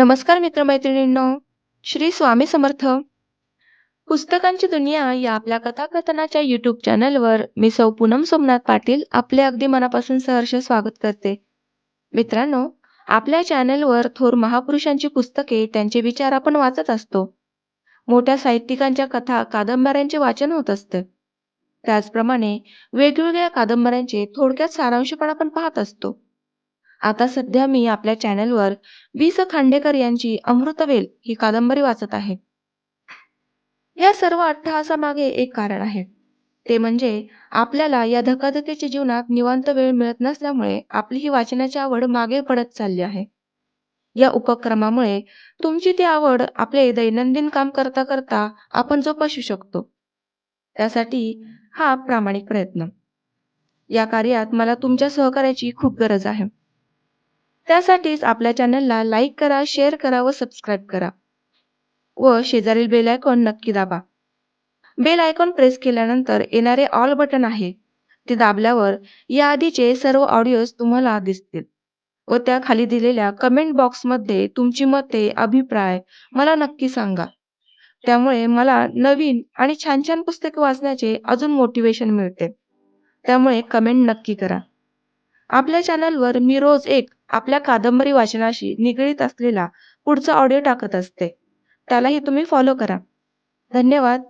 नमस्कार मित्रमैत्रिणींनो, श्री स्वामी समर्थ. पुस्तकांची दुनिया या आपल्या कथाकथनाच्या यूट्यूब चॅनलवर मी सौ पूनम सोमनाथ पाटील आपले अगदी मनापासून सहर्ष स्वागत करते. मित्रांनो, आपल्या चॅनलवर थोर महापुरुषांची पुस्तके, त्यांचे विचार आपण वाचत असतो. मोठ्या साहित्यिकांच्या कथा, कादंबऱ्यांचे वाचन होत असते. त्याचप्रमाणे वेगवेगळ्या कादंबऱ्यांचे थोडक्यात सारांश पण आपण पाहत असतो. आता सध्या मी आपल्या चॅनलवर वि. स. खांडेकर यांची अमृतवेल ही कादंबरी वाचत आहे. या सर्व अट्टहासामागे एक कारण आहे. ते म्हणजे आपल्याला या धकाधकीच्या जीवनात निवांत वेळ मिळत नसल्यामुळे आपली ही वाचनाची आवड मागे पडत चालली आहे. या उपक्रमामुळे तुमची ती आवड आपले दैनंदिन काम करता करता आपण जोपासू शकतो. त्यासाठी हा प्रामाणिक प्रयत्न. या कार्यात मला तुमच्या सहकार्याची खूप गरज आहे. त्यासाठीच आपल्या चॅनलला लाईक करा, शेअर करा व सबस्क्राईब करा. व शेजारील बेल आयकॉन नक्की दाबा. बेल आयकॉन प्रेस केल्यानंतर येणारे ऑल बटन आहे, ते दाबल्यावर याआधीचे सर्व ऑडिओज तुम्हाला दिसतील व त्या खाली दिलेल्या कमेंट बॉक्समध्ये तुमची मते, अभिप्राय मला नक्की सांगा. त्यामुळे मला नवीन आणि छान छान पुस्तके वाचण्याचे अजून मोटिवेशन मिळते. त्यामुळे कमेंट नक्की करा. आपल्या चॅनलवर मी रोज एक आपल्या कादंबरी वाचनाशी निगडीत असलेला पुढचा ऑडिओ टाकत असते. त्यालाही तुम्ही फॉलो करा. धन्यवाद.